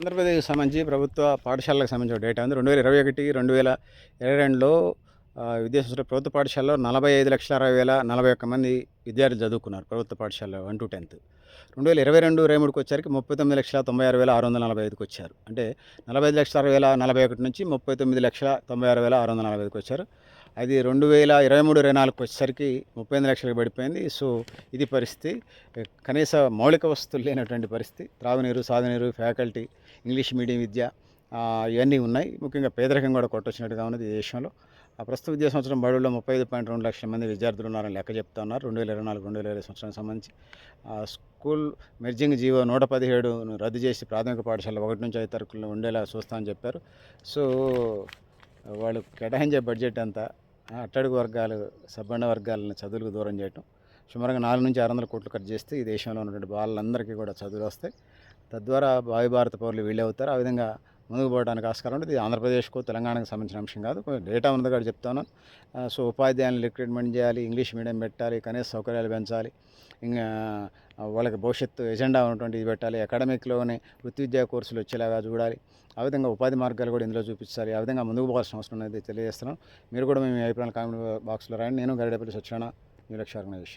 ఆంధ్రప్రదేశ్కి సంబంధించి ప్రభుత్వ పాఠశాలకు సంబంధించిన డేటా ఉంది. రెండు వేల ఇరవై ఒకటి రెండు వేల ఇరవై రెండులో విద్యా సంస్థ ప్రభుత్వ పాఠశాలలో నలభై ఐదు లక్షల అరవై వేల నలభై ఒక్క మంది విద్యార్థులు చదువుకున్నారు ప్రభుత్వ పాఠశాలలో వన్ టు టెన్త్. రెండు వేల ఇరవై రెండు ఇరవై మూడుకి వచ్చరికి ముప్పై తొమ్మిది లక్షల తొంభై ఆరు వేల ఆరు వందల నలభై ఐదుకి వచ్చారు. అంటే నలభై ఐదు లక్షల అరవై వేల నలభై ఒకటి నుంచి ముప్పై తొమ్మిది లక్షల తొంభై ఆరు వేల ఆరు వందల నలభై ఐదుకి వచ్చారు. అది రెండు వేల ఇరవై మూడు ఇరవై నాలుగుకి వచ్చేసరికి ముప్పై ఎనిమిది లక్షలకు పడిపోయింది. సో ఇది పరిస్థితి. కనీస మౌలిక వస్తువులు లేనటువంటి పరిస్థితి. త్రాగునీరు సాగునీరు ఫ్యాకల్టీ ఇంగ్లీష్ మీడియం విద్య ఇవన్నీ ఉన్నాయి. ముఖ్యంగా పేదరికం కూడా కొట్టొచ్చినట్టుగా ఉన్నది ఈ దేశంలో. ప్రస్తుత విద్యా సంవత్సరం బడుల్లో ముప్పై ఐదు పాయింట్ రెండు లక్షల మంది విద్యార్థులు ఉన్నారని లెక్క చెప్తా ఉన్నారు రెండు వేల ఇరవై నాలుగు రెండు వేల ఇరవై సంవత్సరానికి సంబంధించి ఆ, స్కూల్ మెర్జింగ్ జీవో నూట పదిహేడు రద్దు చేసి ప్రాథమిక పాఠశాల ఒకటి నుంచి ఐదు తరగతులు ఉండేలా చూస్తామని చెప్పారు. సో వాళ్ళు కేటాయించే బడ్జెట్ అంతా అట్టడుగు వర్గాలు సబ్బండ వర్గాలను చదువులకు దూరం చేయటం సుమారుగా నాలుగు నుంచి ఆరు వందల కోట్లు ఖర్చు చేస్తే ఈ దేశంలో ఉన్నటువంటి వాళ్ళందరికీ కూడా చదువులు వస్తాయి. తద్వారా భావి భారత పౌరులు వీళ్ళే అవుతారు ఆ విధంగా ముందుకు పోవడానికి ఆస్కారం ఉంటుంది ఇది ఆంధ్రప్రదేశ్కు తెలంగాణకు సంబంధించిన అంశం కాదు. డేటా ఉంది కూడా చెప్తాను. సో ఉపాధ్యాయులను రిక్రూట్మెంట్ చేయాలి ఇంగ్లీష్ మీడియం పెట్టాలి కనీస సౌకర్యాలు పెంచాలి ఇంకా వాళ్ళకి భవిష్యత్తు ఎజెండా ఉన్నటువంటి ఇది పెట్టాలి అకాడమిక్లోనే వృత్తి విద్యా కోర్సులు వచ్చేలాగా చూడాలి. ఆ విధంగా ఉపాధి మార్గాలు కూడా ఇందులో చూపించాలి. ఆ విధంగా ముందుకు పోవాల్సిన అవసరం అనేది తెలియజేస్తున్నాం మీరు కూడా మేము అభిప్రాయాలు కామెంట్ బాక్స్లో రాయండి. నేను గరిడేపల్లి సత్యనారాయణ న్యూ లక్ష్య ఆర్గనైజేషన్